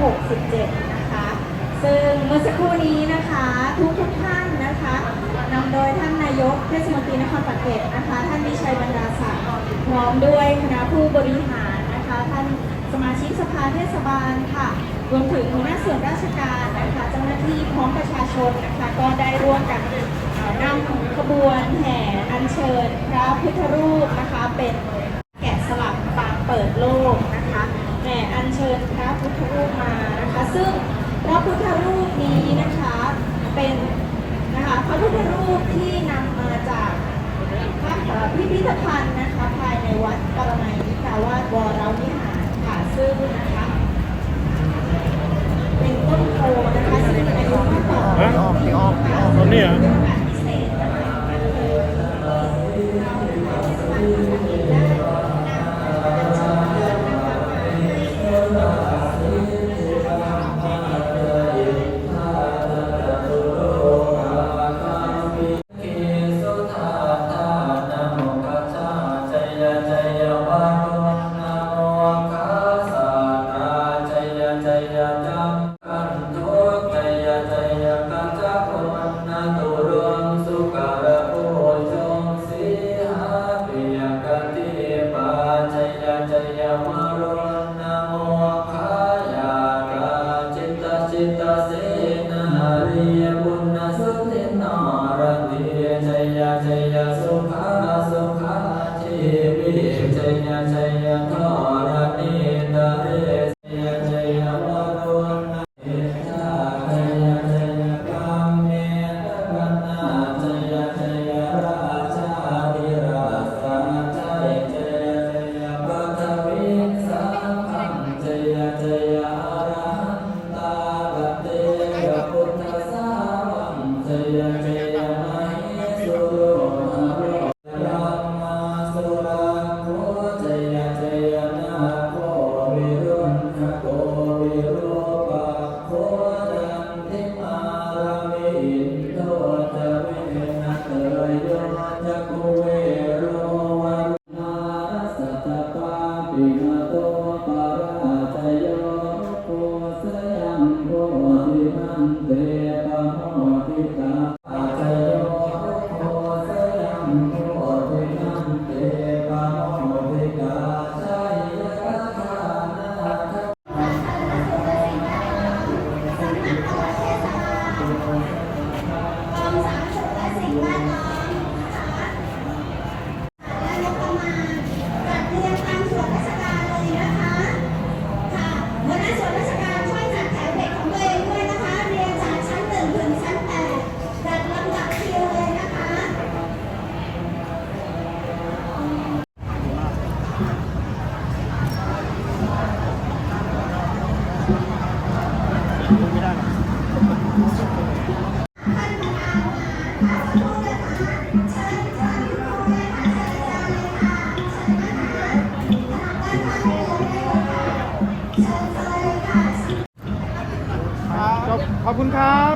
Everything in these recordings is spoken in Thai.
2567 นะคะ ซึ่งเมื่อสักครู่นี้นะคะทุกทุกท่านนะคะนำโดยท่านนายกเทศมนตรีนครปฐมนะคะ ท่านวิชัยบรรดาศักดิ์พร้อมด้วยคณะผู้บริหารนะคะท่านสมาชิกสภาเทศบาลค่ะ รวมถึงหัวหน้าส่วนราชการนะคะเจ้าหน้าที่พร้อมประชาชนนะคะ ก็ได้ร่วมกันเอ่อนำขบวนแห่อัญเชิญพระพุทธรูปนะคะเป็นแกะสลักปางเปิดโลกนะคะ แห่อัญเชิญพระพุทธรูปมานะคะ ซึ่งพระพุทธรูปนี้นะคะเป็นนะคะพระพุทธรูปที่นำมาจากพระเอ่อพิพิธภัณฑ์นะคะภายในวัดปรมัยนิกาวาสวรวิหารค่ะซึ่งนะคะเป็นต้นโพนะคะซึ่งมีอายุมากกว่าฮะพี่อ้อมพี่อ้อมต้นนี้เหรอพิเศษนะคะ เตตะโมติตา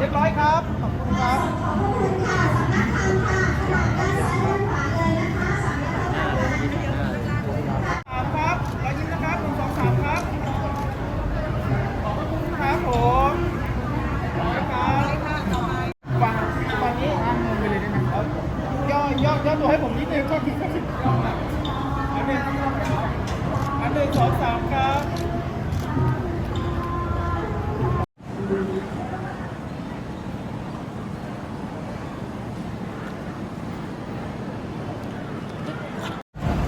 เรียบร้อยครับ ขอบคุณครับขอบคุณค่ะสำนักงานค่ะขนาดด้านซ้ายด้านขวาเลยนะคะสำนักงานค่ะสามครับรอยยิ้มนะครับหนึ่งสองสามครับ ขอบคุณครับผมครับฟังตอนนี้อ้างเงินไปเลยได้ไหมครับย่อย่อย่อตัวให้ผมนิดนึงก็คิดก็คิดอันหนึ่งอันหนึ่งสองสามครับ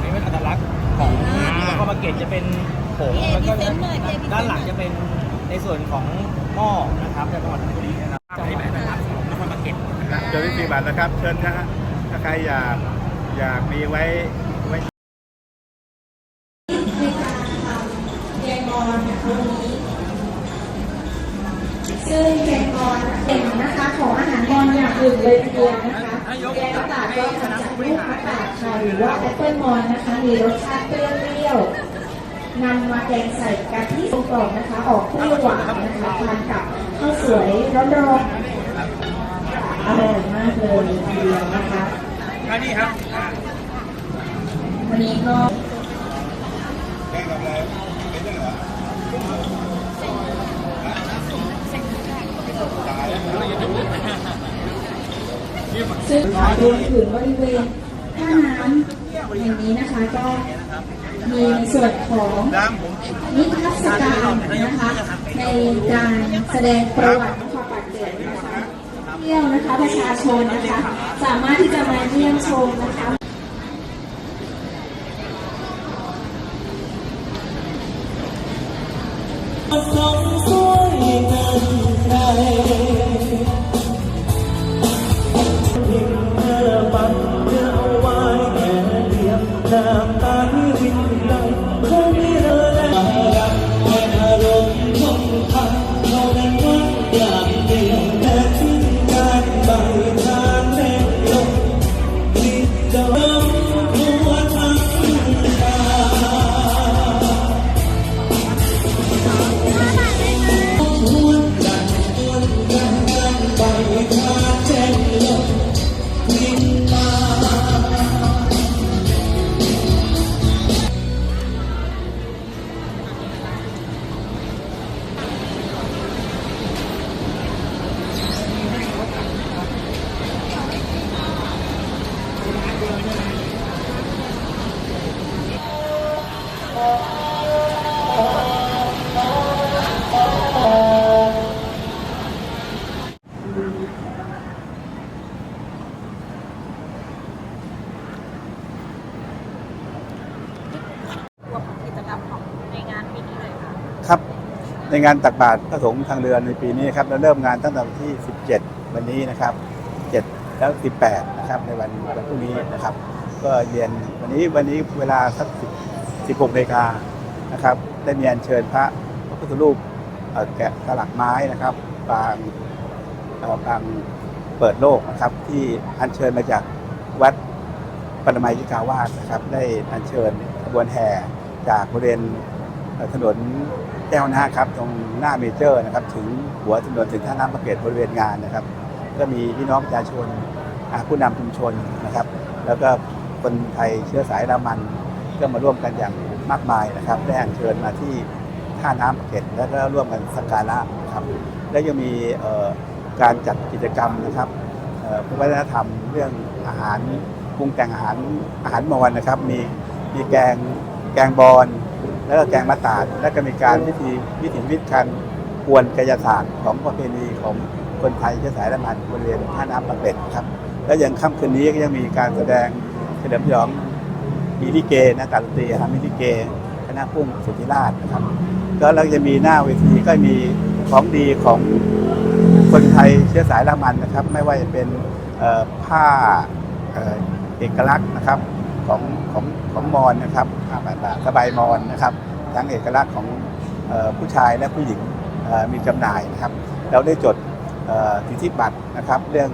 นี่เป็นอัตลักษณ์ของแล้วก็มาเกตจะเป็นผงแล้วก็ด้านหลังจะเป็น ในส่วนของหม้อนะครับจากจังหวัดนนทบุรีนะครับจะให้แบบนะครับของนครปฐมเกตเจอที่สี่บาทนะครับ เชิญนะฮะถ้าใครอยากอยากมีไว้ไว้แกงบอลนะคะวันนี้ซึ่งแกงบอลเป็นนะคะของอาหารบอลอย่างอื่นเลยทีเดียวนะคะแกงตาดก็ทำจากลูกมะกาดค่ะหรือว่าแอปเปิลมอนนะคะมีรสชาติเปรี้ยวๆ นำมาแกงใส่กะทิกรอบๆนะคะ ออกเปรี้ยวหวานนะคะทานกับข้าวสวยร้อนๆอร่อยมากเลยทีเดียวนะคะอันนี้ครับวันนี้ก็ซึ่งรวมถึงบริเวณท่าน้ำแห่งนี้นะคะก็ ในส่วนของนิทรรศการนะคะในการแสดงประวัติความปัดเกิดนะคะเที่ยวนะคะประชาชนนะคะ สามารถที่จะมาเยี่ยมชมนะคะค ในงานตักบาตรพระสงฆ์ทางเรือในปีนี้ครับเราเริ่มงานตั้งแต่วันที่ 17 วันนี้นะครับ 7 แล้ว 18 นะครับ ในวันวันพรุ่งนี้นะครับ ก็เรียนวันนี้วันนี้เวลาสัก16นาฬิกานะครับ ได้มีอัญเชิญพระพระพุทธรูปแกะสลักไม้นะครับปางเอ่อปางเปิดโลกนะครับ ที่อัญเชิญมาจากวัดปรมัยยิกาวาสนะครับ ได้อัญเชิญขบวนแห่จากบริเวณถนน แก้วนะครับตรงหน้าเมเจอร์นะครับถึงหัวถนนถึงท่าน้ำประเกตบริเวณงานนะครับ ก็มีพี่น้องประชาชนผู้นำชุมชนนะครับ แล้วก็คนไทยเชื้อสายรามันก็มาร่วมกันอย่างมากมายนะครับได้อัญเชิญมาที่ท่าน้ำประเกตแล้วก็ร่วมกันสักการะนะครับและยังมีการจัดกิจกรรมนะครับวัฒนธรรมเรื่องอาหารปรุงแต่งอาหารอาหารมอญนะครับ มีมีแกงแกงบอล แล้วก็แกงมะตาดแล้วก็มีการวิธีวิถีวิตการกวนกายศาสตร์ของประเพณีของคนไทยเชื้อสายละมันบริเวณท่าน้ำประเป็ดครับ แล้วยังค่ำคืนนี้ก็ยังมีการแสดงเฉลิมฉลองมีลิเกนะการดนตรีครับมีลิเกคณะพุ่งสุธิราชนะครับ ก็เราจะมีหน้าเวทีก็มีของดีของคนไทยเชื้อสายละมันนะครับ ไม่ว่าจะเป็นผ้าเอ่อเอกลักษณ์นะครับของของ ของมอญนะครับผ้าบาสบายมอญนะครับ ทั้งเอกลักษณ์ของเอ่อผู้ชายและผู้หญิงเอ่อมีจำหน่ายนะครับ เราได้จดเอ่อสิทธิบัตรนะครับ เรื่อง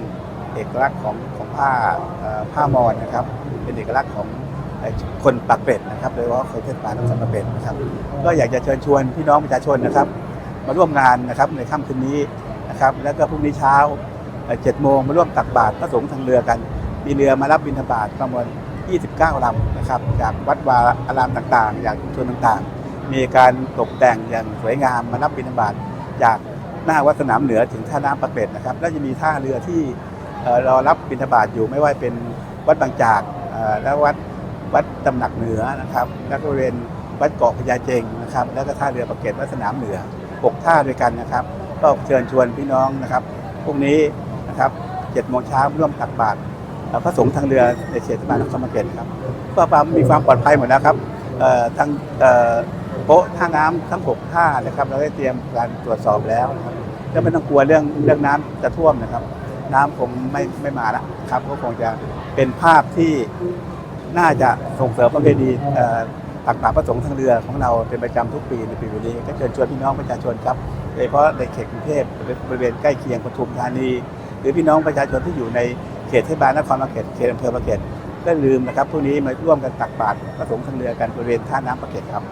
เอกลักษณ์ของของผ้าเอ่อผ้ามอญนะครับ เป็นเอกลักษณ์ของเอ่อคนปากเป็ดนะครับโดยเฉพาะคนเทศบาลนครปากเป็ดนะครับ ก็อยากจะเชิญชวนพี่น้องประชาชนนะครับ มาร่วมงานนะครับในค่ำคืนนี้นะครับ แล้วก็พรุ่งนี้เช้าเจ็ดโมงมาร่วมตักบาตรพระสงฆ์ทางเรือกัน มีเรือมารับบิณฑบาตประมาณ 29ลำนะครับ จากวัดวาอารามต่างๆ จากชุมชนต่างๆ มีการตกแต่งอย่างสวยงามมารับบิณฑบาตจากหน้าวัดสนามเหนือถึงท่าน้ำประเกร็ดนะครับ แล้วจะมีท่าเรือที่รอรับบิณฑบาตอยู่ไม่ว่าเป็นวัดบางจากและวัดวัดตำหนักเหนือนะครับ แล้วก็บริเวณวัดเกาะพญาเจงนะครับ แล้วก็ท่าเรือประเกร็ดวัดสนามเหนือหกท่าด้วยกันนะครับ ก็เชิญชวนพี่น้องนะครับพรุ่งนี้นะครับเจ็ดโมงเช้าร่วมตักบาตร พระสงฆ์ทางเรือในเขตเทศบาลนครปฐมครับก็ความมีความปลอดภัยหมดแล้วครับทางโป๊ะท่าน้ำทั้งหกท่านะครับเราได้เตรียมการตรวจสอบแล้วนะครับก็ไม่ต้องกลัวเรื่องเรื่องน้ำจะท่วมนะครับ น้ำคงไม่ไม่มาแล้วครับ ก็คงจะเป็นภาพที่น่าจะส่งเสริมประเพณีเอ่อตักบาตรพระสงฆ์ทางเรือของเราเป็นประจำทุกปีในปีนี้ก็เชิญชวนพี่น้องประชาชนครับโดยเฉพาะในเขตกรุงเทพบริเวณใกล้เคียงปทุมธานี หรือพี่น้องประชาชนที่อยู่ใน ขตเทศบาลนครปากเขตอำเภอปากเกร็ดได้ลืมนะครับพรุ่งนี้มาร่วมกันตักบาตรประสงฆ์ทางเรือกันบริเวณท่าน้ำปากเกร็ดครับ